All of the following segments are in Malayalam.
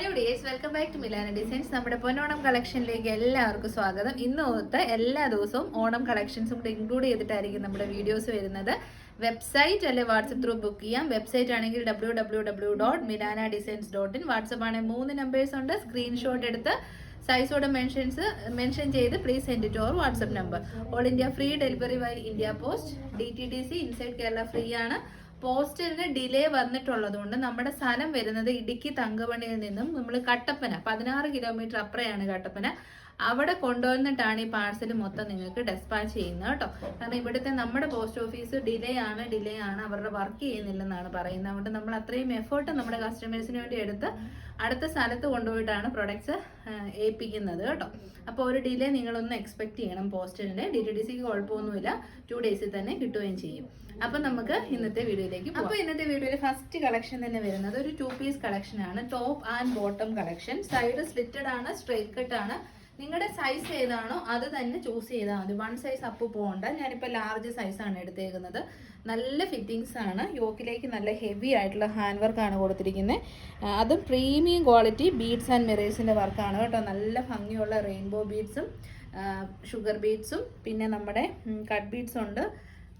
Hello dears welcome back to Milana designs. നമ്മുടെ പൊന്നോണം കളക്ഷനിലേക്ക് എല്ലാവർക്കും സ്വാഗതം. ഇന്ന് ഓർത്ത് എല്ലാ ദിവസവും ഓണം കളക്ഷൻസും കൂടെ ഇൻക്ലൂഡ് ചെയ്തിട്ടായിരിക്കും നമ്മുടെ വീഡിയോസ് വരുന്നത്. വെബ്സൈറ്റ് അല്ലെ വാട്സപ്പ് ത്രൂ ബുക്ക് ചെയ്യാം. വെബ്സൈറ്റ് ആണെങ്കിൽ W W W dot Milana designs dot in WhatsApp ആണെങ്കിൽ മൂന്ന് നമ്പേഴ്സ് ഉണ്ട്. സ്ക്രീൻഷോട്ട് എടുത്ത് സൈസോടെ മെൻഷൻസ് മെൻഷൻ ചെയ്ത് please send to our WhatsApp number all India free delivery by India post D T D C inside Kerala free ആണ്. പോസ്റ്റലിന് ഡിലേ വന്നിട്ടുള്ളത് കൊണ്ട് നമ്മുടെ സ്ഥലം വരുന്നത് ഇടുക്കി തങ്കമണിയിൽ നിന്നും നമ്മൾ കട്ടപ്പന പതിനാറ് കിലോമീറ്റർ അപ്പുറയാണ് കട്ടപ്പന. അവിടെ കൊണ്ടുവന്നിട്ടാണ് ഈ പാഴ്സൽ മൊത്തം നിങ്ങൾക്ക് ഡെസ്പാച്ച് ചെയ്യുന്നത് കേട്ടോ. കാരണം ഇവിടുത്തെ നമ്മുടെ പോസ്റ്റ് ഓഫീസ് ഡിലേ ആണ് ഡിലേ ആണ് അവരുടെ വർക്ക് ചെയ്യുന്നില്ലെന്നാണ് പറയുന്നത്. അതുകൊണ്ട് നമ്മൾ അത്രയും എഫേർട്ട് നമ്മുടെ കസ്റ്റമേഴ്സിന് വേണ്ടി എടുത്ത് അടുത്ത സ്ഥലത്ത് കൊണ്ടുപോയിട്ടാണ് പ്രൊഡക്ട്സ് ഏൽപ്പിക്കുന്നത് കേട്ടോ. അപ്പോൾ ഒരു ഡിലേ നിങ്ങളൊന്ന് എക്സ്പെക്ട് ചെയ്യണം. പോസ്റ്റലിന്. ഡി ടി ഡി സിക്ക് കുഴപ്പമൊന്നുമില്ല. ടു ഡേയ്സിൽ തന്നെ കിട്ടുകയും ചെയ്യും. അപ്പൊ നമുക്ക് ഇന്നത്തെ വീഡിയോയിലേക്ക് അപ്പൊ ഇന്നത്തെ വീഡിയോയിൽ ഫസ്റ്റ് കളക്ഷൻ തന്നെ വരുന്നത് ഒരു ടു പീസ് കളക്ഷൻ ആണ്. Top and bottom collection side slitted ആണ് സ്ട്രേറ്റ് കട്ട് ആണ്. നിങ്ങളുടെ സൈസ് ഏതാണോ അത് തന്നെ ചൂസ് ചെയ്താൽ മതി. വൺ സൈസ് അപ്പ് പോകണ്ട ഞാനിപ്പോൾ ലാർജ് സൈസാണ് എടുത്തേക്കുന്നത്. നല്ല ഫിറ്റിങ്സ് ആണ്. യോക്കിലേക്ക് നല്ല ഹെവി ആയിട്ടുള്ള ഹാൻഡ് വർക്കാണ് കൊടുത്തിരിക്കുന്നത് അതും പ്രീമിയം ക്വാളിറ്റി ബീഡ്സ് ആൻഡ് മിറേഴ്സിന്റെ വർക്കാണ് കേട്ടോ. നല്ല ഭംഗിയുള്ള റെയിൻബോ ബീഡ്സും ഷുഗർ ബീഡ്സും പിന്നെ നമ്മുടെ കട്ട് ബീഡ്സും ഉണ്ട്.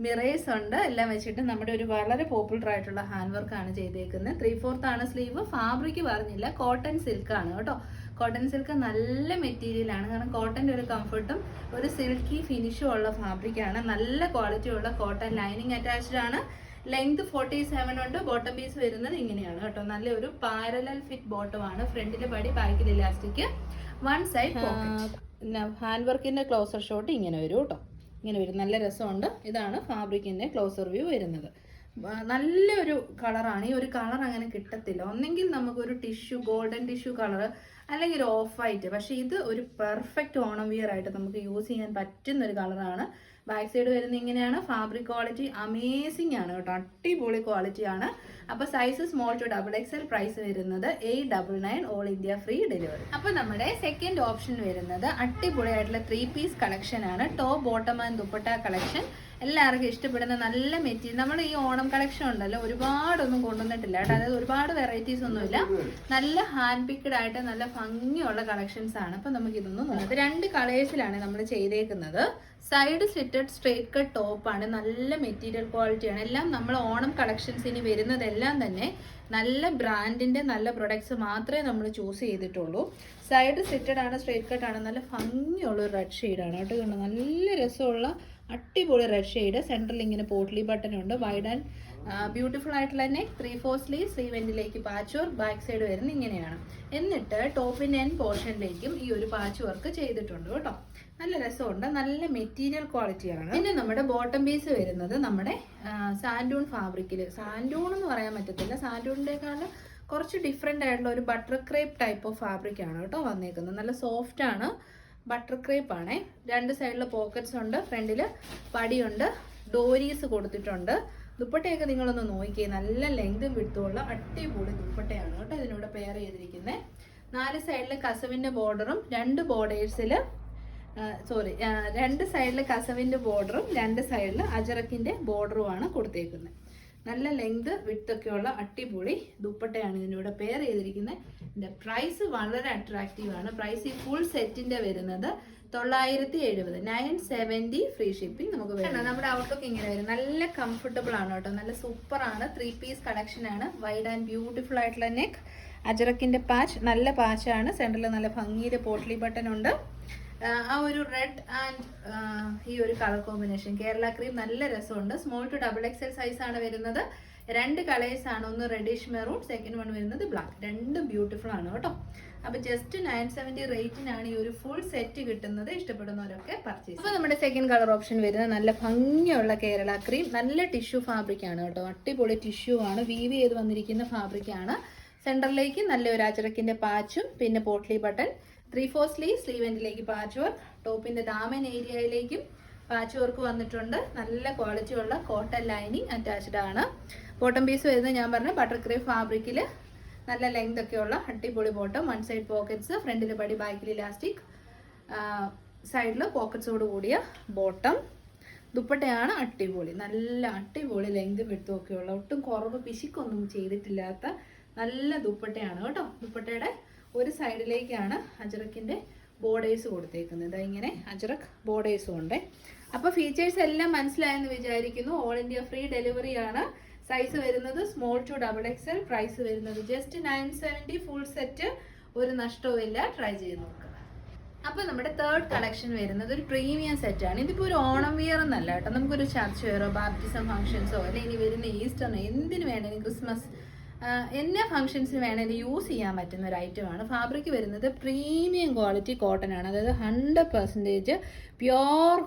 മിറേഴ്സ് ഉണ്ട്. എല്ലാം വെച്ചിട്ട് നമ്മുടെ ഒരു വളരെ പോപ്പുലർ ആയിട്ടുള്ള ഹാൻഡ് വർക്ക് ആണ് ചെയ്തേക്കുന്നത്. ത്രീ ഫോർത്ത് ആണ് സ്ലീവ് ഫാബ്രിക് പറഞ്ഞില്ല. കോട്ടൺ സിൽക്ക് ആണ് കേട്ടോ. കോട്ടൺ സിൽക്ക് നല്ല മെറ്റീരിയൽ ആണ്. കാരണം കോട്ടന്റെ ഒരു കംഫർട്ടും ഒരു സിൽക്കി ഫിനിഷും ഉള്ള ഫാബ്രിക് ആണ്. നല്ല ക്വാളിറ്റി ഉള്ള കോട്ടൺ ലൈനിങ് അറ്റാച്ച്ഡ് ആണ്. ലെങ്ത് ഫോർട്ടി സെവൻ ഉണ്ട്. ബോട്ടം പീസ് വരുന്നത് ഇങ്ങനെയാണ് കേട്ടോ. നല്ലൊരു പാരലൽ ഫിറ്റ് ബോട്ടം ആണ്. ഫ്രണ്ടിലെ പടി ബാക്കിൽ ഇലാസ്റ്റിക് വൺ സൈഡ് ഹാൻഡ് വർക്കിന്റെ ക്ലോസർ ഷോട്ട് ഇങ്ങനെ വരും കേട്ടോ. ഇങ്ങനെ വരും. നല്ല രസമുണ്ട്. ഇതാണ് ഫാബ്രിക്കിന്റെ ക്ലോസർ വ്യൂ വരുന്നത്. നല്ലൊരു കളറാണ്. ഈ ഒരു കളർ അങ്ങനെ കിട്ടത്തില്ല. ഒന്നെങ്കിൽ നമുക്കൊരു ടിഷ്യൂ ഗോൾഡൻ ടിഷ്യൂ കളർ അല്ലെങ്കിൽ ഒരു ഓഫ് വൈറ്റ്. പക്ഷേ ഇത് ഒരു പെർഫെക്റ്റ് ഓണം വിയർ ആയിട്ട് നമുക്ക് യൂസ് ചെയ്യാൻ പറ്റുന്ന ഒരു കളറാണ് ബാക്ക് സൈഡ് വരുന്ന ഇങ്ങനെയാണ്. ഫാബ്രിക് ക്വാളിറ്റി അമേസിംഗ് ആണ് കേട്ടോ. അടിപൊളി ക്വാളിറ്റി ആണ്. അപ്പോൾ size small to double XL price വരുന്നത് eight double nine all India free delivery അപ്പോൾ നമ്മുടെ സെക്കൻഡ് ഓപ്ഷൻ വരുന്നത് അടിപൊളിയായിട്ടുള്ള ത്രീ പീസ് കളക്ഷൻ ആണ്. Top bottom and dupatta collection എല്ലാവർക്കും ഇഷ്ടപ്പെടുന്ന നല്ല മെറ്റീരിയൽ. നമ്മൾ ഈ ഓണം കളക്ഷൻ ഉണ്ടല്ലോ ഒരുപാടൊന്നും കൊണ്ടുവന്നിട്ടില്ല കേട്ടോ. അതായത് ഒരുപാട് വെറൈറ്റീസ് ഒന്നുമില്ല. നല്ല ഹാൻഡ് പിക്ഡ് ആയിട്ട് നല്ല ഭംഗിയുള്ള കളക്ഷൻസ് ആണ്. അപ്പൊ നമുക്ക് ഇതൊന്നും നോക്കാം. രണ്ട് കളേഴ്സിലാണ് നമ്മൾ ചെയ്തേക്കുന്നത്. സൈഡ് സിറ്റഡ് സ്ട്രേറ്റ് കട്ട് ടോപ്പാണ് നല്ല മെറ്റീരിയൽ ക്വാളിറ്റിയാണ് എല്ലാം നമ്മൾ ഓണം കളക്ഷൻസിന് വരുന്നതെല്ലാം തന്നെ നല്ല ബ്രാൻഡിന്റെ നല്ല പ്രൊഡക്ട്സ് മാത്രമേ നമ്മൾ ചൂസ് ചെയ്തിട്ടുള്ളൂ. സൈഡ് സിറ്റഡ് ആണ് സ്ട്രേറ്റ് കട്ട് ആണ്. നല്ല ഭംഗിയുള്ള ഒരു റെഡ് ഷെയ്ഡാണ് കേട്ടോ. നല്ല രസമുള്ള അടിപൊളി റെഡ് ഷെയ്ഡ് സെൻട്രൽ ഇങ്ങനെ പോട്ട്ലി ബട്ടൺ ഉണ്ട് വൈഡ് ആൻഡ് ബ്യൂട്ടിഫുൾ ആയിട്ടുള്ള neck three four sleeve sleeve എൻഡിലേക്ക് patch work back side വരുന്ന ഇങ്ങനെയാണ്. എന്നിട്ട് ടോപ്പിന്റെ എൻ പോർഷനിലേക്കും ഈ ഒരു പാച്ച് വർക്ക് ചെയ്തിട്ടുണ്ട് കേട്ടോ. നല്ല രസമുണ്ട് നല്ല മെറ്റീരിയൽ ക്വാളിറ്റിയാണ് പിന്നെ നമ്മുടെ ബോട്ടം പീസ് വരുന്നത് നമ്മുടെ സാൻഡൂൺ ഫാബ്രിക്കിൽ സാൻഡൂൺ എന്ന് പറയാൻ പറ്റത്തില്ല. സാൻഡൂണിന്റെക്കാളും കുറച്ച് ഡിഫറെന്റ് ആയിട്ടുള്ള ഒരു butter crepe type of fabric ആണ് കേട്ടോ വന്നേക്കുന്നത്. നല്ല സോഫ്റ്റ് ആണ്. ബട്ടർ ക്രേപ്പ് ആണേ രണ്ട് സൈഡിൽ പോക്കറ്റ്സ് ഉണ്ട് ഫ്രണ്ടിൽ പടിയുണ്ട് ഡോരീസ് കൊടുത്തിട്ടുണ്ട്. ദുപ്പട്ടയൊക്കെ നിങ്ങളൊന്ന് നോക്കി നല്ല ലെങ്തും വിട്ടുമുള്ള അടിപൊളി ദുപ്പട്ടയാണ് കേട്ടോ ഇതിനൂടെ പെയർ ചെയ്തിരിക്കുന്നത് നാല് സൈഡിൽ കസവിന്റെ ബോർഡറും രണ്ട് ബോർഡേഴ്സിൽ സോറി രണ്ട് സൈഡിൽ കസവിന്റെ ബോർഡറും രണ്ട് സൈഡിൽ അജറക്കിന്റെ ബോർഡറുമാണ് കൊടുത്തേക്കുന്നത് നല്ല ലെങ്ത് വിട്ടൊക്കെയുള്ള അട്ടിപൊളി ദുപ്പട്ടയാണ് ഇതിനൂടെ പെയർ ചെയ്തിരിക്കുന്നത്. ഇതിന്റെ പ്രൈസ് വളരെ അട്രാക്റ്റീവ് ആണ്. പ്രൈസ് ഈ ഫുൾ സെറ്റിന്റെ വരുന്നത് തൊള്ളായിരത്തി എഴുപത് നയൻ സെവന്റി ഫ്രീ ഷിപ്പിംഗ് നമുക്ക് വേണം നമ്മുടെ ഔട്ട്ലുക്ക് ഇങ്ങനെ വരും. നല്ല കംഫർട്ടബിൾ ആണ് കേട്ടോ. നല്ല സൂപ്പർ ആണ്. ത്രീ പീസ് കളക്ഷൻ ആണ്. വൈഡ് ആൻഡ് ബ്യൂട്ടിഫുൾ ആയിട്ടുള്ള നെക്ക് അജറക്കിന്റെ പാച്ച് നല്ല പാച്ചാണ് സെന്ററിൽ നല്ല ഭംഗിയിൽ പോട്ട്ലി ബട്ടൺ ഉണ്ട്. ആ ഒരു റെഡ് ആൻഡ് ഈ ഒരു കളർ കോമ്പിനേഷൻ കേരള ക്രീം നല്ല രസമുണ്ട്. Small to double XL size ആണ് വരുന്നത്. രണ്ട് കളേഴ്സ് ആണ്. ഒന്ന് റെഡിഷ് മെറൂൺ സെക്കൻഡ് വൺ വരുന്നത് ബ്ലാക്ക് രണ്ടും ബ്യൂട്ടിഫുൾ ആണ് കേട്ടോ. അപ്പൊ ജസ്റ്റ് നയൻ സെവന്റി റേറ്റിനാണ് ഈ ഒരു ഫുൾ സെറ്റ് കിട്ടുന്നത്. ഇഷ്ടപ്പെടുന്നവരൊക്കെ പർച്ചേസ് അപ്പൊ നമ്മുടെ സെക്കൻഡ് കളർ ഓപ്ഷൻ വരുന്നത് നല്ല ഭംഗിയുള്ള കേരള ക്രീം നല്ല ടിഷ്യൂ ഫാബ്രിക് ആണ് കേട്ടോ. അടിപൊളി ടിഷ്യൂ ആണ്. വീവ് ചെയ്ത് വന്നിരിക്കുന്ന ഫാബ്രിക് ആണ്. സെന്ററിലേക്ക് നല്ല ഒരു അച്ചടക്കിന്റെ പാച്ചും പിന്നെ potli button three four sleeve sleeve എൻഡിലേക്ക് patch work ടോപ്പിന്റെ ദാമൻ ഏരിയയിലേക്കും പാച്ച് വർക്ക് വന്നിട്ടുണ്ട്. നല്ല ക്വാളിറ്റി ഉള്ള കോട്ടൺ ലൈനിങ് അറ്റാച്ച്ഡ് ആണ്. ബോട്ടം പീസ് വരുന്നത് ഞാൻ പറഞ്ഞ ബട്ടർ ക്രീം ഫാബ്രിക്കിൽ നല്ല ലെങ്ത് ഒക്കെ ഉള്ള അടിപൊളി ബോട്ടം വൺ സൈഡ് പോക്കറ്റ്സ് ഫ്രണ്ടിൽ പടി ബാക്കിൽ ഇലാസ്റ്റിക് സൈഡിൽ പോക്കറ്റ്സോട് കൂടിയ ബോട്ടം ദുപ്പട്ടയാണ് അടിപൊളി. നല്ല അടിപൊളി ലെങ്ത് വിടുത്തും ഒക്കെയുള്ള ഒട്ടും കുറവ് പിശിക്കൊന്നും ചെയ്തിട്ടില്ലാത്ത നല്ല ദുപ്പട്ടയാണ് കേട്ടോ. ദുപ്പട്ടയുടെ ഒരു സൈഡിലേക്കാണ് അജറക്കിന്റെ ബോർഡേഴ്സ് കൊടുത്തേക്കുന്നത്. ഇതാ ഇങ്ങനെ അജറക് ബോർഡേഴ്സും ഉണ്ട്. അപ്പോൾ ഫീച്ചേഴ്സ് എല്ലാം മനസ്സിലായെന്ന് വിചാരിക്കുന്നു. ഓൾ ഇന്ത്യ ഫ്രീ ഡെലിവറി ആണ്. സൈസ് വരുന്നത് small to double XL price വരുന്നത് just nine seventy full set ഒരു നഷ്ടവും ഇല്ല. ട്രൈ ചെയ്ത് നോക്കുക അപ്പോൾ നമ്മുടെ തേർഡ് കളക്ഷൻ വരുന്നത് ഒരു പ്രീമിയം സെറ്റ് ആണ്. ഇതിപ്പോ ഒരു ഓണം വിയർ എന്നല്ല കേട്ടോ. നമുക്കൊരു ചർച്ച് വെയറോ ബാപ്റ്റിസം ഫംഗ്ഷൻസോ അല്ലെങ്കിൽ ഇനി വരുന്ന ഈസ്റ്ററിനോ എന്തിനു വേണമെങ്കിലും ക്രിസ്മസ് എല്ലാ ഫംഗ്ഷൻസിന് വേണമെങ്കിൽ യൂസ് ചെയ്യാൻ പറ്റുന്ന ഒരു ഐറ്റം ആണ്. ഫാബ്രിക് വരുന്നത് പ്രീമിയം ക്വാളിറ്റി കോട്ടൺ ആണ്. അതായത് ഹൺഡ്രഡ് പെർസെന്റേജ് പ്യോർ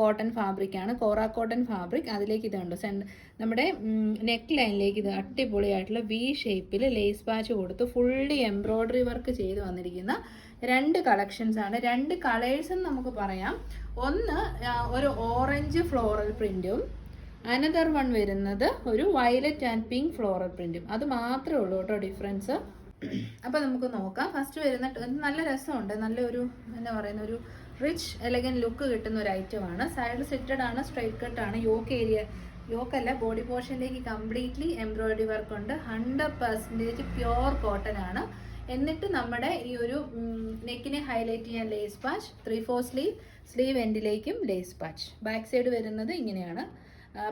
കോട്ടൺ ഫാബ്രിക്കാണ് കോറ കോട്ടൺ ഫാബ്രിക് അതിലേക്ക് ഇതുണ്ട് സെൻഡ് നമ്മുടെ നെക്ക് ലൈനിലേക്ക് ഇത് അടിപൊളിയായിട്ടുള്ള വി ഷേപ്പിൽ ലേസ് പാച്ച് കൊടുത്ത് ഫുള്ളി എംബ്രോയ്ഡറി വർക്ക് ചെയ്ത് വന്നിരിക്കുന്ന രണ്ട് കളക്ഷൻസ് ആണ്. രണ്ട് കളേഴ്സും നമുക്ക് പറയാം. ഒന്ന് ഒരു ഓറഞ്ച് ഫ്ലോറൽ പ്രിന്റും അനദർ വൺ വരുന്നത് ഒരു വയലറ്റ് ആൻഡ് പിങ്ക് ഫ്ലോറൽ പ്രിന്റും അത് മാത്രമേ ഉള്ളൂ കേട്ടോ ഡിഫറൻസ് അപ്പോൾ നമുക്ക് നോക്കാം. ഫസ്റ്റ് വരുന്ന നല്ല രസമുണ്ട്. നല്ലൊരു എന്താ പറയുന്ന ഒരു റിച്ച് എലഗൻ ലുക്ക് കിട്ടുന്ന ഒരു ഐറ്റമാണ് സൈഡ് സിറ്റഡ് ആണ് സ്ട്രൈറ്റ് കട്ട് ആണ്. യോക്ക് ഏരിയ യോക്കല്ല ബോഡി പോർഷനിലേക്ക് കംപ്ലീറ്റ്ലി എംബ്രോയിഡറി വർക്ക് ഉണ്ട്. ഹൺഡ്രഡ് പെർസെന്റേജ് പ്യോർ കോട്ടൺ ആണ്. എന്നിട്ട് നമ്മുടെ ഈ ഒരു നെക്കിനെ ഹൈലൈറ്റ് ചെയ്യാൻ lace patch three four sleeve sleeve എൻഡിലേക്കും lace patch back side വരുന്നത് ഇങ്ങനെയാണ്.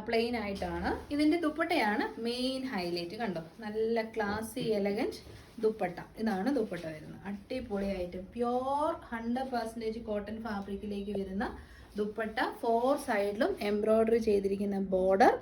പ്ലെയിൻ ആയിട്ടാണ്. ഇതിന്റെ ദുപ്പട്ടയാണ് മെയിൻ ഹൈലൈറ്റ് കണ്ടോ? നല്ല ക്ലാസി എലഗന്റ് ദുപ്പട്ട. ഇതാണ് ദുപ്പട്ട വരുന്നത്. അടിപൊളിയായിട്ട് പ്യോർ ഹൺഡ്രഡ് പെർസെന്റേജ് കോട്ടൺ ഫാബ്രിക്കിലേക്ക് വരുന്ന ദുപ്പട്ട. ഫോർ സൈഡിലും എംബ്രോയ്ഡറി ചെയ്തിരിക്കുന്ന ബോർഡർ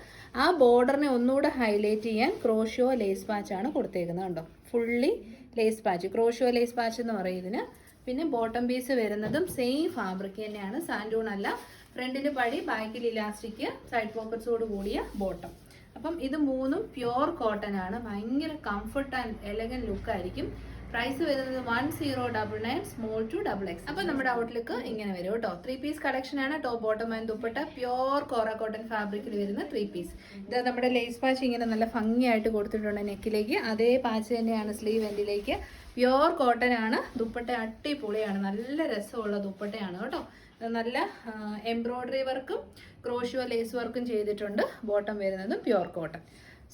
ആ ബോർഡറിനെ ഒന്നുകൂടെ ഹൈലൈറ്റ് ചെയ്യാൻ ക്രോഷോ ലേസ് പാച്ചാണ് കൊടുത്തേക്കുന്നത് കണ്ടോ? Fully lace patch crochet lace patch എന്ന് പറയുന്നതിന് പിന്നെ ബോട്ടം പീസ് വരുന്നതും സെയിം ഫാബ്രിക് തന്നെയാണ്. സാൻഡൂൺ അല്ല. ഫ്രണ്ടിൽ പടി ബാക്കിൽ ഇലാസ്റ്റിക് സൈഡ് പോക്കറ്റ്സോട് കൂടിയ ബോട്ടം. അപ്പം ഇത് മൂന്നും പ്യോർ കോട്ടൺ ആണ്. ഭയങ്കര കംഫർട്ട് ആൻഡ് എലഗൻ ലുക്ക് ആയിരിക്കും. പ്രൈസ് വരുന്നത് one zero double nine small to double X അപ്പം നമ്മുടെ ഔട്ട്ലുക്ക് ഇങ്ങനെ വരും കേട്ടോ. ത്രീ പീസ് ആണ്. Top bottom and dupatta. Pure kora cotton ഫാബ്രിക്കിൽ വരുന്ന ത്രീ പീസ് ഇത് നമ്മുടെ ലേസ് പാച്ച് ഇങ്ങനെ നല്ല ഭംഗിയായിട്ട് കൊടുത്തിട്ടുണ്ട് നെക്കിലേക്ക് അതേ പാച്ച് തന്നെയാണ് സ്ലീവ് എൻഡിലേക്ക് പ്യോർ കോട്ടൺ ആണ്. ദുപ്പട്ട അടിപൊളിയാണ്. നല്ല രസമുള്ള ദുപ്പട്ടയാണ് കേട്ടോ. നല്ല എംബ്രോയ്ഡറി വർക്കും ക്രോഷ്യോ ലേസ് വർക്കും ചെയ്തിട്ടുണ്ട് ബോട്ടം വരുന്നതും പ്യുവർ കോട്ടൺ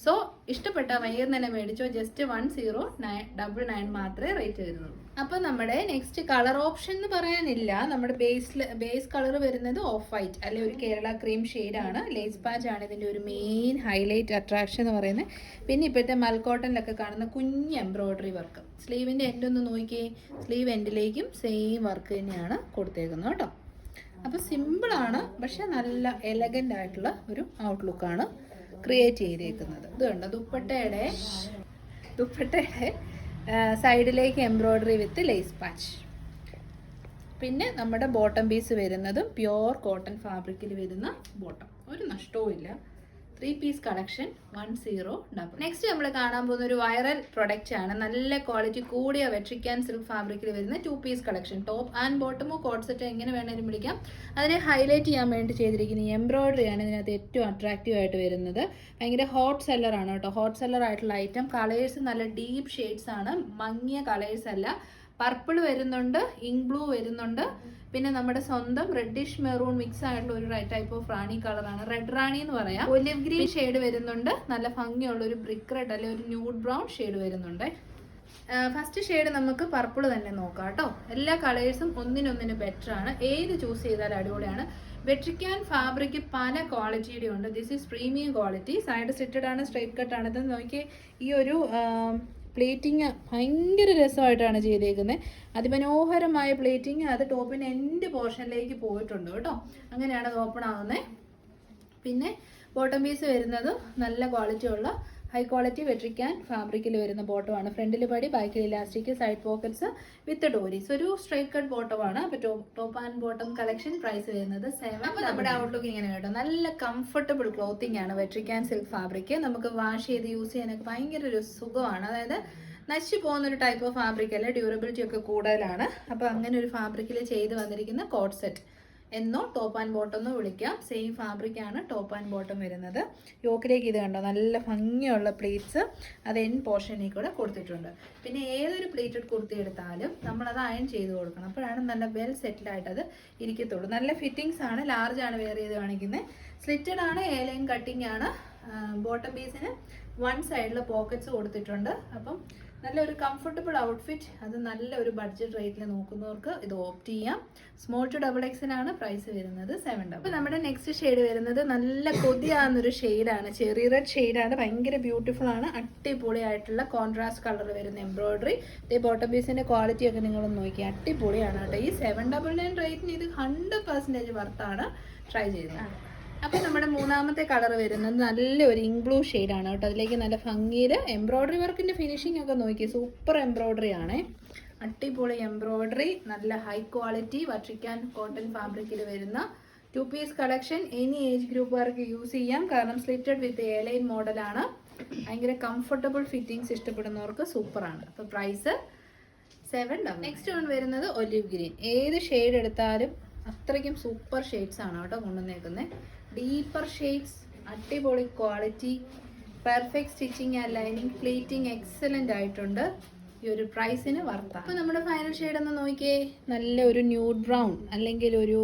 സോ ഇഷ്ടപ്പെട്ട വൈകുന്നേരം തന്നെ മേടിച്ചോ. Just one zero nine double nine മാത്രമേ റേറ്റ് വരുന്നുള്ളൂ. അപ്പോൾ നമ്മുടെ നെക്സ്റ്റ് കളർ ഓപ്ഷൻ എന്ന് പറയാനില്ല. നമ്മുടെ ബേസിൽ ബേസ് കളർ വരുന്നത് ഓഫ് വൈറ്റ് അല്ലെ ഒരു കേരള ക്രീം ആണ്. ലേസ് പാച്ച് ആണ് ഇതിന്റെ ഒരു മെയിൻ ഹൈലൈറ്റ് അട്രാക്ഷൻ എന്ന് പറയുന്നത്. പിന്നെ ഇപ്പോഴത്തെ മൽക്കോട്ടനിലൊക്കെ കാണുന്ന കുഞ്ഞ് എംബ്രോയ്ഡറി വർക്ക് സ്ലീവിന്റെ എൻഡ് ഒന്ന് നോക്കിയേ. സ്ലീവ് എൻഡിലേക്കും സെയിം വർക്ക് തന്നെയാണ് കൊടുത്തേക്കുന്നത് കേട്ടോ. അപ്പോൾ സിമ്പിളാണ് പക്ഷെ നല്ല എലഗന്റ് ആയിട്ടുള്ള ഒരു ഔട്ട്ലുക്കാണ് ക്രിയേറ്റ് ചെയ്തേക്കുന്നത്. ഇത് കണ്ടോ? ദുപ്പട്ടയുടെ ദുപ്പട്ടയുടെ സൈഡിലേക്ക് എംബ്രോയ്ഡറി വിത്ത് ലേസ് പാച്ച് പിന്നെ നമ്മുടെ ബോട്ടം പീസ് വരുന്നതും പ്യോർ കോട്ടൺ ഫാബ്രിക്കിൽ വരുന്ന ബോട്ടം ഒരു നഷ്ടവും ഇല്ല three piece collection one zero double next നമ്മൾ കാണാൻ പോകുന്ന ഒരു വൈറൽ പ്രൊഡക്റ്റ് ആണ്. നല്ല ക്വാളിറ്റി കൂടിയ വെട്രിക്കാൻ സിൽക്ക് ഫാബ്രിക്കിൽ വരുന്ന two piece collection top and ബോട്ടമോ coat set എങ്ങനെ വേണേലും പിടിക്കാം അതിനെ ഹൈലൈറ്റ് ചെയ്യാൻ വേണ്ടി ചെയ്തിരിക്കുന്ന ഈ എംബ്രോയ്ഡറി ആണ് ഇതിനകത്ത് ഏറ്റവും അട്രാക്റ്റീവ് ആയിട്ട് വരുന്നത്. ഭയങ്കര ഹോട്ട് സെല്ലർ ആണ് കേട്ടോ. ഹോട്ട് സെല്ലർ ആയിട്ടുള്ള ഐറ്റം കളേഴ്സ് നല്ല ഡീപ്പ് ഷെയ്ഡ്സ് ആണ്. മങ്ങിയ കളേഴ്സ് അല്ല. പർപ്പിൾ വരുന്നുണ്ട് ഇങ്ക് ബ്ലൂ വരുന്നുണ്ട്. പിന്നെ നമ്മുടെ സ്വന്തം റെഡിഷ് മെറൂൺ മിക്സ് ആയിട്ടുള്ള ഒരു ടൈപ്പ് ഓഫ് റാണി കളറാണ് റെഡ് റാണി എന്ന് പറയാം. ഒലിവ് ഗ്രീൻ ഷെയ്ഡ് വരുന്നുണ്ട്. നല്ല ഭംഗിയുള്ള ഒരു ബ്രിക്ക് റെഡ് അല്ലെങ്കിൽ ഒരു ന്യൂഡ് ബ്രൗൺ ഷെയ്ഡ് വരുന്നുണ്ട്. ഫസ്റ്റ് ഷെയ്ഡ് നമുക്ക് പർപ്പിൾ തന്നെ നോക്കാം കേട്ടോ. എല്ലാ കളേഴ്സും ഒന്നിനൊന്നിന് ബെറ്റർ ആണ്. ഏത് ചൂസ് ചെയ്താലും അടിപൊളിയാണ്. വെട്രിക്കാൻ ഫാബ്രിക് പല ക്വാളിറ്റിയുടെ ഉണ്ട് this is premium quality side stitched ആണ് സ്ട്രേറ്റ് കട്ട് ആണ്. ഇത് നോക്കി ഈ ഒരു പ്ലേറ്റിങ് ഭയങ്കര രസമായിട്ടാണ് ചെയ്തേക്കുന്നത്. അതിമനോഹരമായ പ്ലേറ്റിങ് അത് ടോപ്പിന് എൻഡ് പോർഷനിലേക്ക് പോയിട്ടുണ്ട് കേട്ടോ. അങ്ങനെയാണ് അത് ഓപ്പൺ ആകുന്നത് പിന്നെ ബോട്ടം പീസ് വരുന്നതും നല്ല ക്വാളിറ്റി ഉള്ള ഹൈ ക്വാളിറ്റി വെട്രിക്കാൻ ഫാബ്രിക്കിൽ വരുന്ന ബോട്ടമാണ് ഫ്രണ്ടിൽ പടി ബാക്കിൽ elastic side pockets with doris ഒരു സ്ട്രൈക്ക് കട്ട് ബോട്ടമാണ് അപ്പോൾ top top and bottom collection price വരുന്നത് സെവൻ അപ്പോൾ നമ്മുടെ ഔട്ട്ലുക്ക് ഇങ്ങനെ കേട്ടോ. നല്ല കംഫർട്ടബിൾ ക്ലോത്തിങ് ആണ് വെട്രിക്കാൻ സിൽക്ക് ഫാബ്രിക് നമുക്ക് വാഷ് ചെയ്ത് യൂസ് ചെയ്യാനൊക്കെ ഭയങ്കര ഒരു സുഖമാണ്. അതായത് നശിച്ചു പോകുന്ന ഒരു ടൈപ്പ് ഓഫ് ഫാബ്രിക് അല്ല? ഡ്യൂറബിലിറ്റി ഒക്കെ കൂടുതലാണ്. അപ്പോൾ അങ്ങനെ ഒരു ഫാബ്രിക്കിൽ ചെയ്ത് വന്നിരിക്കുന്ന കോട്ട് സെറ്റ് എന്നോ ടോപ്പ് ആൻഡ് ബോട്ടം എന്നോ വിളിക്കാം. സെയിം ഫാബ്രിക് ആണ് ടോപ്പ് ആൻഡ് ബോട്ടം വരുന്നത്. യോക്കിലേക്ക് ഇത് കണ്ടോ? നല്ല ഭംഗിയുള്ള പ്ലേറ്റ്സ് അത് എൻ പോർഷനിൽ കൂടെ കൊടുത്തിട്ടുണ്ട്. പിന്നെ ഏതൊരു പ്ലേറ്റഡ് കുർത്തി എടുത്താലും നമ്മളത് അയൺ ചെയ്ത് കൊടുക്കണം. അപ്പോഴാണ് നല്ല വെൽ അത് ഇരിക്കത്തുള്ളൂ. നല്ല ഫിറ്റിങ്സ് ആണ് ലാർജ് ആണ് വെയർ ചെയ്ത് കാണിക്കുന്നത് സ്ലിറ്റഡ് ആണ് എ ലൈൻ കട്ടിങ് ആണ് ബോട്ടം പീസിന് വൺ സൈഡിൽ പോക്കറ്റ്സ് കൊടുത്തിട്ടുണ്ട്. അപ്പം നല്ലൊരു കംഫർട്ടബിൾ ഔട്ട്ഫിറ്റ് അത് നല്ല ഒരു ബഡ്ജറ്റ് റേറ്റിൽ നോക്കുന്നവർക്ക് ഇത് ഓപ്റ്റ് ചെയ്യാം. സ്മോൾ ടു ഡബിൾ എക്സിനാണ് പ്രൈസ് വരുന്നത് സെവൻ ഡബിൾ അപ്പോൾ നമ്മുടെ നെക്സ്റ്റ് ഷെയ്ഡ് വരുന്നത് നല്ല കൊതിയാകുന്നൊരു ഷെയ്ഡാണ് ചെറിയ റെഡ് ഷെയ്ഡാണ് ഭയങ്കര ബ്യൂട്ടിഫുൾ ആണ്. അടിപൊളിയായിട്ടുള്ള കോൺട്രാസ്റ്റ് കളർ വരുന്ന എംബ്രോയിഡറി ഈ ബോട്ടം പീസിന്റെ ക്വാളിറ്റി ഒക്കെ നിങ്ങളൊന്ന് നോക്കി. അടിപൊളിയാണ് കേട്ടോ. ഈ സെവൻ ഡബിൾ നയൻ റേറ്റിന് ഇത് ഹൺഡ്രഡ് പെർസെന്റേജ് വർത്താണ് ട്രൈ ചെയ്യുന്നത്. അപ്പോൾ നമ്മുടെ മൂന്നാമത്തെ കളർ വരുന്നത് നല്ലൊരു ഷെയ്ഡ് ആണ് കേട്ടോ. അതിലേക്ക് നല്ല ഭംഗിയിൽ എംബ്രോയ്ഡറി വർക്കിന്റെ ഫിനിഷിംഗ് ഒക്കെ നോക്കി. സൂപ്പർ എംബ്രോയ്ഡറി ആണ്. അടിപൊളി എംബ്രോയ്ഡറി നല്ല ഹൈ ക്വാളിറ്റി വട്രിക്കാൻ കോട്ടൺ ഫാബ്രിക്കിൽ വരുന്ന two piece collection any age ഗ്രൂപ്പുകാർക്ക് use ചെയ്യാം. കാരണം സ്ലിറ്റഡ് വിത്ത് എയർലൈൻ മോഡലാണ് ഭയങ്കര കംഫർട്ടബിൾ ഫിറ്റിംഗ്സ് ഇഷ്ടപ്പെടുന്നവർക്ക് സൂപ്പറാണ് അപ്പോൾ price seven double next one വരുന്നത് ഒലിവ് ഗ്രീൻ ഏത് ഷെയ്ഡ് എടുത്താലും അത്രയ്ക്കും സൂപ്പർ ഷെയ്ഡ്സ് ആണ് കേട്ടോ കൊണ്ടുവന്നേക്കുന്നത് ഡീപ്പർ ഷെയ്ഡ്സ് അടിപൊളി quality perfect stitching and lining pleating excellent ആയിട്ടുണ്ട്. ഈ ഒരു പ്രൈസിന് വർത്താണ് അപ്പോൾ നമ്മുടെ ഫൈനൽ ഷെയ്ഡ് ഒന്ന് നോക്കിയേ. നല്ല ഒരു ന്യൂഡ് ബ്രൗൺ അല്ലെങ്കിൽ ഒരു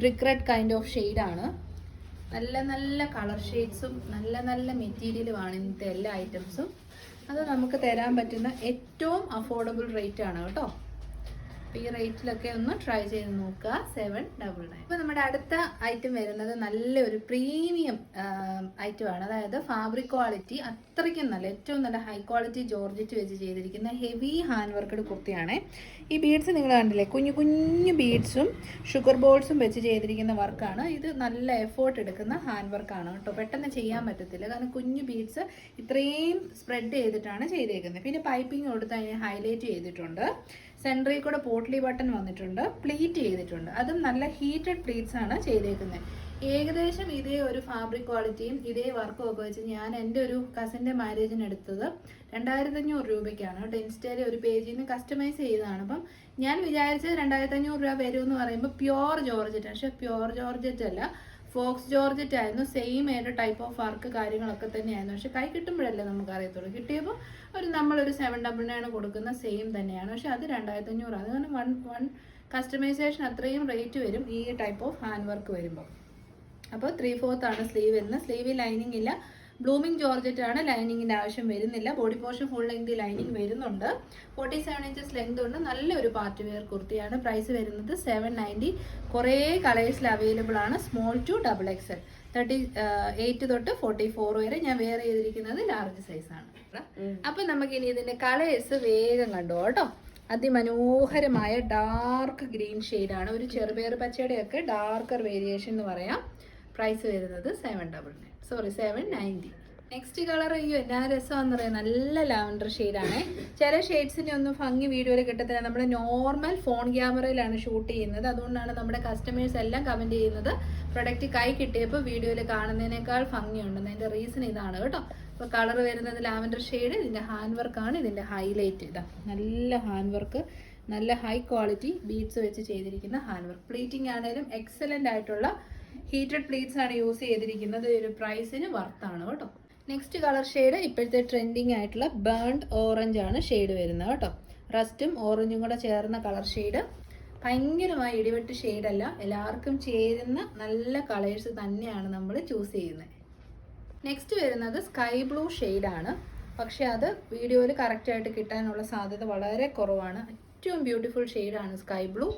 ബ്രിക്ക് റെഡ് കൈൻഡ് ഓഫ് ഷെയ്ഡാണ് നല്ല നല്ല കളർ ഷെയ്ഡ്സും നല്ല നല്ല മെറ്റീരിയലുമാണ് ഇന്നത്തെ എല്ലാ ഐറ്റംസും അത് നമുക്ക് തരാൻ പറ്റുന്ന ഏറ്റവും അഫോർഡബിൾ റേറ്റ് ആണ് കേട്ടോ. അപ്പോൾ ഈ റേറ്റിലൊക്കെ ഒന്ന് ട്രൈ ചെയ്ത് നോക്കുക. സെവൻ ഡബിൾ നയൻ ഇപ്പോൾ നമ്മുടെ അടുത്ത ഐറ്റം വരുന്നത് നല്ലൊരു പ്രീമിയം ഐറ്റമാണ് അതായത് ഫാബ്രിക് ക്വാളിറ്റി അത്രയ്ക്കും നല്ല ഏറ്റവും നല്ല ഹൈ ക്വാളിറ്റി ജോർജറ്റ് വെച്ച് ചെയ്തിരിക്കുന്ന ഹെവി ഹാൻഡ് വർക്കഡ് കുർത്തിയാണ്. ഈ ബീഡ്സ് നിങ്ങൾ കണ്ടില്ലേ? കുഞ്ഞു കുഞ്ഞു ബീഡ്സും ഷുഗർ ബോൾസും വെച്ച് ചെയ്തിരിക്കുന്ന വർക്കാണ് ഇത് നല്ല എഫേർട്ട് എടുക്കുന്ന ഹാൻഡ് വർക്കാണ് കേട്ടോ. പെട്ടെന്ന് ചെയ്യാൻ പറ്റത്തില്ല. കാരണം കുഞ്ഞു ബീഡ്സ് ഇത്രയും സ്പ്രെഡ് ചെയ്തിട്ടാണ് ചെയ്തേക്കുന്നത്. പിന്നെ പൈപ്പിംഗ് കൊടുത്ത് അതിനെ ഹൈലൈറ്റ് ചെയ്തിട്ടുണ്ട്. സെൻട്രിൽ കൂടെ പോട്ട്ലി ബട്ടൺ വന്നിട്ടുണ്ട് പ്ലീറ്റ് ചെയ്തിട്ടുണ്ട്. അതും നല്ല ഹീറ്റഡ് പ്ലീറ്റ്സ് ആണ് ചെയ്തേക്കുന്നത് ഏകദേശം ഇതേ ഒരു ഫാബ്രിക് ക്വാളിറ്റിയും ഇതേ വർക്കും ഒക്കെ വെച്ച് ഞാൻ എന്റെ ഒരു കസിന്റെ മാരേജിന് എടുത്തത് രണ്ടായിരത്തി അഞ്ഞൂറ് രൂപയ്ക്കാണ്. കേട്ടോ ഇൻസ്റ്റയിൽ ഒരു പേജിൽ നിന്ന് കസ്റ്റമൈസ് ചെയ്തതാണ്. അപ്പം ഞാൻ വിചാരിച്ചത് രണ്ടായിരത്തി അഞ്ഞൂറ് രൂപ വരും എന്ന് പറയുമ്പോൾ പ്യുവർ ജോർജറ്റ് പക്ഷേ പ്യുവർ ജോർജറ്റ് അല്ല ഫോക്സ് ജോർജറ്റ് ആയിരുന്നു. സെയിം ഏത് ടൈപ്പ് ഓഫ് വർക്ക് കാര്യങ്ങളൊക്കെ തന്നെയായിരുന്നു. പക്ഷെ കൈ കിട്ടുമ്പോഴല്ലേ നമുക്ക് അറിയത്തുള്ളൂ. കിട്ടിയപ്പോൾ ഒരു നമ്മളൊരു സെവൻ ഡബിൾ നയൻ കൊടുക്കുന്ന സെയിം തന്നെയാണ്. പക്ഷെ അത് രണ്ടായിരത്തി അഞ്ഞൂറ് അത് വൺ വൺ കസ്റ്റമൈസേഷൻ അത്രയും റേറ്റ് വരും ഈ ടൈപ്പ് ഓഫ് ഹാൻഡ് വർക്ക് വരുമ്പോൾ അപ്പോൾ ത്രീ ഫോർത്ത് ആണ് സ്ലീവ് വരുന്നത്. സ്ലീവിൽ ലൈനിങ് ഇല്ല. ബ്ലൂമിംഗ് ജോർജറ്റ് ആണ് ലൈനിങ്ങിന്റെ ആവശ്യം വരുന്നില്ല. Body portion full length lining വരുന്നുണ്ട്. ഫോർട്ടി സെവൻ ഇഞ്ചസ് ലെങ്ത് ഉണ്ട്. നല്ലൊരു പാർട്ടി വെയർ കുർത്തിയാണ്. പ്രൈസ് വരുന്നത് സെവൻ നയന്റി കുറേ കളേഴ്സിൽ അവൈലബിൾ ആണ്. Small to double XL thirty eight തൊട്ട് ഫോർട്ടി ഫോർ വരെ ഞാൻ വെയർ ചെയ്തിരിക്കുന്നത് ലാർജ് സൈസാണ് നമുക്ക് ഇനി ഇതിന്റെ കളേഴ്സ് വേഗം കണ്ടു കേട്ടോ. അതിമനോഹരമായ ഡാർക്ക് ഗ്രീൻ ഷെയ്ഡാണ് ഒരു ചെറുപയർ പച്ചയുടെയൊക്കെ ഡാർക്കർ വേരിയേഷൻ എന്ന് പറയാം. പ്രൈസ് വരുന്നത് seven double nine sorry seven ninety next colour അയ്യോ എന്നാ രസമാണെന്ന് പറയാം നല്ല ലാവൻഡർ ഷെയ്ഡാണ് ചില ഷെയ്ഡ്സിന്റെ ഒന്നും ഭംഗി വീഡിയോയിൽ കിട്ടത്തില്ല. നമ്മൾ നോർമൽ ഫോൺ ക്യാമറയിലാണ് ഷൂട്ട് ചെയ്യുന്നത്. അതുകൊണ്ടാണ് നമ്മുടെ കസ്റ്റമേഴ്സ് എല്ലാം കമന്റ് ചെയ്യുന്നത്. പ്രൊഡക്റ്റ് കൈ കിട്ടിയപ്പോൾ വീഡിയോയിൽ കാണുന്നതിനേക്കാൾ ഭംഗിയുണ്ടെന്ന് അതിന്റെ റീസൺ ഇതാണ് കേട്ടോ. അപ്പോൾ കളർ വരുന്നത് ലാവൻഡർ ഷെയ്ഡ് ഇതിന്റെ ഹാൻഡ് വർക്കാണ് ഇതിന്റെ ഹൈലൈറ്റ് ഇതാ നല്ല ഹാൻഡ് വർക്ക് നല്ല ഹൈ ക്വാളിറ്റി ബീഡ്സ് വെച്ച് ചെയ്തിരിക്കുന്ന ഹാൻഡ് വർക്ക് പ്ലീറ്റിംഗ് ആണെങ്കിലും എക്സലന്റ് ആയിട്ടുള്ള ഹീറ്റഡ് പ്ലേറ്റ്സ് ആണ് യൂസ് ചെയ്തിരിക്കുന്നത്. ഒരു പ്രൈസിന് വർത്താണ് കേട്ടോ. നെക്സ്റ്റ് കളർ ഷെയ്ഡ് ഇപ്പോഴത്തെ ട്രെൻഡിങ് ആയിട്ടുള്ള ബേൺഡ് ഓറഞ്ച് ആണ് ഷെയ്ഡ് വരുന്നത് കേട്ടോ. റസ്റ്റും ഓറഞ്ചും കൂടെ ചേർന്ന കളർ ഷെയ്ഡ് ഭയങ്കരമായി ഇടിവെട്ട് ഷെയ്ഡല്ല എല്ലാവർക്കും ചേരുന്ന നല്ല കളേഴ്സ് തന്നെയാണ് നമ്മൾ ചൂസ് ചെയ്യുന്നത്. നെക്സ്റ്റ് വരുന്നത് സ്കൈ ബ്ലൂ ആണ്. പക്ഷെ അത് വീഡിയോയിൽ കറക്റ്റായിട്ട് കിട്ടാനുള്ള സാധ്യത വളരെ കുറവാണ്. ഏറ്റവും ബ്യൂട്ടിഫുൾ ഷെയ്ഡാണ് സ്കൈ ബ്ലൂ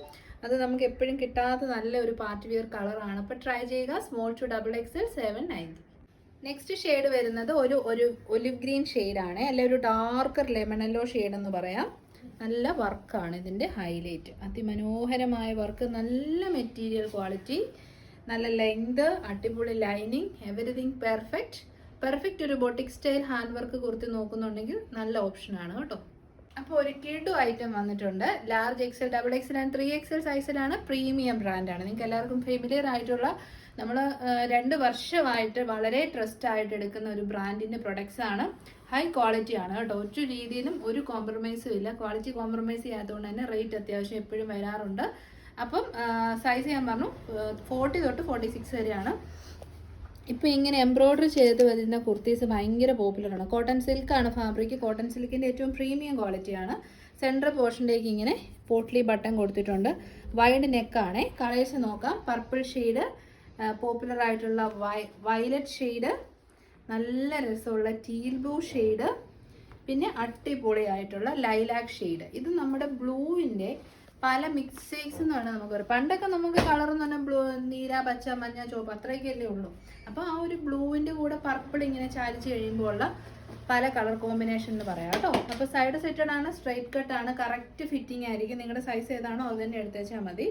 അത് നമുക്ക് എപ്പോഴും കിട്ടാത്ത നല്ല ഒരു പാർട്ടി വെയർ കളറാണ് അപ്പോൾ ട്രൈ ചെയ്യുക. Small to double XL seven ninety next shade വരുന്നത് ഒരു ഒരു ഒലിവ് ഗ്രീൻ ഷെയ്ഡാണ് അല്ലെ ഒരു ഡാർക്കർ ലെമണല്ലോ ഷെയ്ഡ് എന്ന് പറയാം. നല്ല വർക്കാണ് ഇതിന്റെ ഹൈലൈറ്റ് അതിമനോഹരമായ വർക്ക് നല്ല മെറ്റീരിയൽ ക്വാളിറ്റി നല്ല ലെങ്ത് അടിപൊളി ലൈനിങ് എവറിഥിങ് പെർഫെക്റ്റ് പെർഫെക്റ്റ് ഒരു ബോട്ടിക് സ്റ്റൈൽ ഹാൻഡ് വർക്ക് കുറിച്ച് നോക്കുന്നുണ്ടെങ്കിൽ നല്ല ഓപ്ഷനാണ് കേട്ടോ. അപ്പോൾ ഒരു കിഡു ഐറ്റം വന്നിട്ടുണ്ട്. Large XL double XL and three XL സൈസിലാണ് പ്രീമിയം ബ്രാൻഡാണ് നിങ്ങൾക്ക് എല്ലാവർക്കും ഫെമിലിയർ ആയിട്ടുള്ള നമ്മൾ രണ്ട് വർഷമായിട്ട് വളരെ ട്രസ്റ്റ് ആയിട്ട് എടുക്കുന്ന ഒരു ബ്രാൻഡിന്റെ പ്രൊഡക്ട്സ് ആണ്. ഹൈ ക്വാളിറ്റി ആണ് കേട്ടോ. ഒരു രീതിയിലും ഒരു കോംപ്രമൈസും ഇല്ല. ക്വാളിറ്റി കോംപ്രമൈസ് ചെയ്യാത്തതുകൊണ്ട് തന്നെ റേറ്റ് അത്യാവശ്യം എപ്പോഴും വരാറുണ്ട്. അപ്പം സൈസ് ഞാൻ പറഞ്ഞു ഫോർട്ടി തൊട്ട് ഫോർട്ടി സിക്സ് വരെയാണ്. ഇപ്പോൾ ഇങ്ങനെ എംബ്രോയ്ഡറി ചെയ്ത് വരുന്ന കുർത്തീസ് ഭയങ്കര പോപ്പുലറാണ് കോട്ടൺ സിൽക്കാണ് ഫാബ്രിക് കോട്ടൺ സിൽക്കിന്റെ ഏറ്റവും പ്രീമിയം ക്വാളിറ്റിയാണ് സെൻട്രൽ പോർഷനിലേക്ക് ഇങ്ങനെ പോട്ട്ലി ബട്ടൺ കൊടുത്തിട്ടുണ്ട്. വൈഡ് നെക്കാണ് കളേഴ്സ് നോക്കാം. പർപ്പിൾ ഷെയ്ഡ് പോപ്പുലർ ആയിട്ടുള്ള വൈ വയലറ്റ് ഷെയ്ഡ് നല്ല രസമുള്ള ടീൽ ബ്ലൂ ഷെയ്ഡ് പിന്നെ അടിപൊളിയായിട്ടുള്ള ലൈലാക് ഷെയ്ഡ് ഇത് നമ്മുടെ ബ്ലൂവിന്റെ പല മിക്സേക്സ് എന്ന് പറഞ്ഞാൽ നമുക്ക് പറയാം പണ്ടൊക്കെ നമുക്ക് കളർ എന്ന് പറഞ്ഞാൽ ബ്ലൂ നീല പച്ച മഞ്ഞ ചുവപ്പ് അത്രയൊക്കെയല്ലേ ഉള്ളൂ. അപ്പോൾ ആ ഒരു ബ്ലൂവിന്റെ കൂടെ പർപ്പിൾ ഇങ്ങനെ ചാലിച്ച് കഴിയുമ്പോൾ ഉള്ള പല കളർ കോമ്പിനേഷൻ എന്ന് പറയാം കേട്ടോ. അപ്പോൾ സൈഡ് സെറ്റഡ് ആണ് സ്ട്രൈറ്റ് കട്ട് ആണ് കറക്റ്റ് ഫിറ്റിംഗ് ആയിരിക്കും. നിങ്ങളുടെ സൈസ് ഏതാണോ അത് തന്നെ എടുത്തേച്ചാൽ മതി.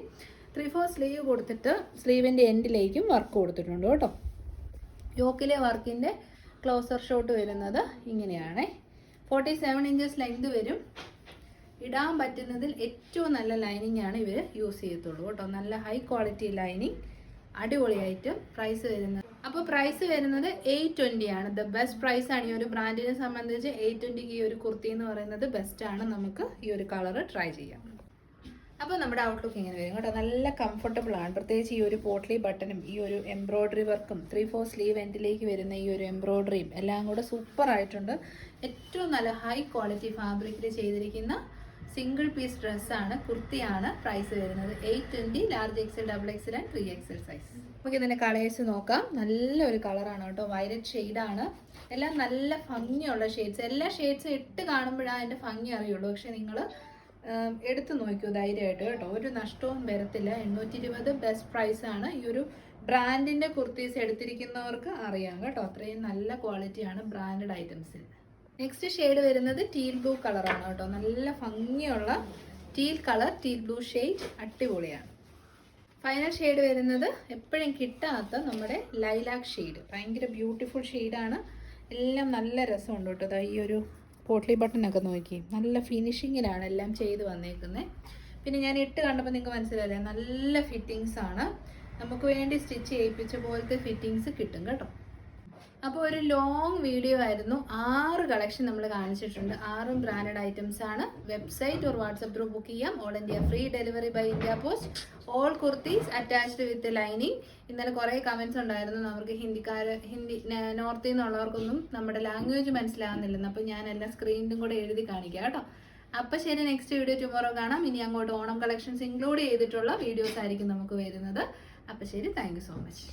ത്രീ ഫോർ സ്ലീവ് കൊടുത്തിട്ട് സ്ലീവിന്റെ എൻഡിലേക്കും വർക്ക് കൊടുത്തിട്ടുണ്ട് കേട്ടോ. യോക്കിലെ വർക്കിന്റെ ക്ലോസർ ഷോട്ട് വരുന്നത് ഇങ്ങനെയാണ്. ഫോർട്ടി സെവൻ ഇഞ്ചസ് ലെങ്ത് വരും. ഇടാൻ പറ്റുന്നതിൽ ഏറ്റവും നല്ല ലൈനിങ് ആണ് ഇവർ യൂസ് ചെയ്യത്തുള്ളൂ കേട്ടോ. നല്ല ഹൈ ക്വാളിറ്റി ലൈനിങ് അടിപൊളിയായിട്ട് പ്രൈസ് വരുന്നത്. അപ്പോൾ പ്രൈസ് വരുന്നത് എയ്റ്റ് ട്വന്റി ആണ്. ദ ബെസ്റ്റ് പ്രൈസ് ആണ് ഈ ഒരു ബ്രാൻഡിനെ സംബന്ധിച്ച് എയ്റ്റ് ട്വന്റിക്ക് ഈ ഒരു കുർത്തി എന്ന് പറയുന്നത് ബെസ്റ്റ് ആണ്. നമുക്ക് ഈ ഒരു കളർ ട്രൈ ചെയ്യാം. അപ്പോൾ നമ്മുടെ ഔട്ട്ലുക്ക് ഇങ്ങനെ വരും കേട്ടോ. നല്ല കംഫർട്ടബിൾ ആണ്. പ്രത്യേകിച്ച് ഈ ഒരു പോട്ട്ലി ബട്ടനും ഈ ഒരു എംബ്രോയ്ഡറി വർക്കും ത്രീ ഫോർ സ്ലീവ് എൻഡിലേക്ക് വരുന്ന ഈ ഒരു എംബ്രോയ്ഡറിയും എല്ലാം കൂടെ സൂപ്പർ ആയിട്ടുണ്ട്. ഏറ്റവും നല്ല ഹൈ ക്വാളിറ്റി ഫാബ്രിക്കിൽ ചെയ്തിരിക്കുന്ന സിംഗിൾ പീസ് ഡ്രസ്സാണ് കുർത്തിയാണ് പ്രൈസ് വരുന്നത്. Eight twenty large XL double XL and three XL size നമുക്ക് ഇതിന്റെ കളേഴ്സ് നോക്കാം. നല്ലൊരു കളറാണ് കേട്ടോ. വയലറ്റ് ഷെയ്ഡാണ് എല്ലാം നല്ല ഭംഗിയുള്ള ഷെയ്ഡ്സ് എല്ലാ ഷെയ്ഡ്സും ഇട്ട് കാണുമ്പോഴാണ് അതിന്റെ ഭംഗി അറിയുള്ളൂ. പക്ഷെ നിങ്ങൾ എടുത്തു നോക്കൂ ധൈര്യമായിട്ട് കേട്ടോ. ഒരു നഷ്ടവും വരത്തില്ല. എണ്ണൂറ്റി ഇരുപത് ബെസ്റ്റ് ആണ്. ഈ ഒരു ബ്രാൻഡിന്റെ കുർത്തീസ് എടുത്തിരിക്കുന്നവർക്ക് അറിയാം കേട്ടോ. അത്രയും നല്ല ക്വാളിറ്റിയാണ് ബ്രാൻഡഡ് ഐറ്റംസിൽ നെക്സ്റ്റ് ഷെയ്ഡ് വരുന്നത് ടീൽ ബ്ലൂ കളറാണ് കേട്ടോ. നല്ല ഭംഗിയുള്ള teal colour teal blue shade അടിപൊളിയാണ്. ഫൈനൽ ഷെയ്ഡ് വരുന്നത് എപ്പോഴും കിട്ടാത്ത നമ്മുടെ ലൈലാക്ക് ഷെയ്ഡ് ഭയങ്കര ബ്യൂട്ടിഫുൾ ഷെയ്ഡാണ് എല്ലാം നല്ല രസമുണ്ട് കേട്ടോ. ഈ ഒരു പോട്ട്ലി ബട്ടനൊക്കെ നോക്കി. നല്ല ഫിനിഷിങ്ങിലാണ് എല്ലാം ചെയ്ത് വന്നേക്കുന്നത് പിന്നെ ഞാൻ ഇട്ട് കണ്ടപ്പോൾ നിങ്ങൾക്ക് മനസ്സിലായില്ലേ? നല്ല ഫിറ്റിങ്സ് ആണ്. നമുക്ക് വേണ്ടി സ്റ്റിച്ച് ചെയ്യിപ്പിച്ച പോലത്തെ ഫിറ്റിങ്സ് കിട്ടും കേട്ടോ. അപ്പോൾ ഒരു ലോങ് വീഡിയോ ആയിരുന്നു. ആറ് കളക്ഷൻ നമ്മൾ കാണിച്ചിട്ടുണ്ട്. ആറും ബ്രാൻഡഡ് ഐറ്റംസ് ആണ്. Website or WhatsApp through book ചെയ്യാം. All India free delivery by India post all kurtis attached with lining ഇന്നലെ കുറേ കമൻസ് ഉണ്ടായിരുന്നു. അവർക്ക് ഹിന്ദിക്കാർ ഹിന്ദി നോർത്തിൽ നിന്നുള്ളവർക്കൊന്നും നമ്മുടെ ലാംഗ്വേജ് മനസ്സിലാകുന്നില്ലെന്ന് അപ്പോൾ ഞാൻ എല്ലാം സ്ക്രീനിലും കൂടെ എഴുതി കാണിക്കാം കേട്ടോ. അപ്പോൾ ശരി നെക്സ്റ്റ് വീഡിയോ ടുമോറോ കാണാം. ഇനി അങ്ങോട്ട് ഓണം കളക്ഷൻസ് ഇൻക്ലൂഡ് ചെയ്തിട്ടുള്ള വീഡിയോസ് ആയിരിക്കും നമുക്ക് വരുന്നത്. അപ്പോൾ ശരി താങ്ക് സോ മച്ച്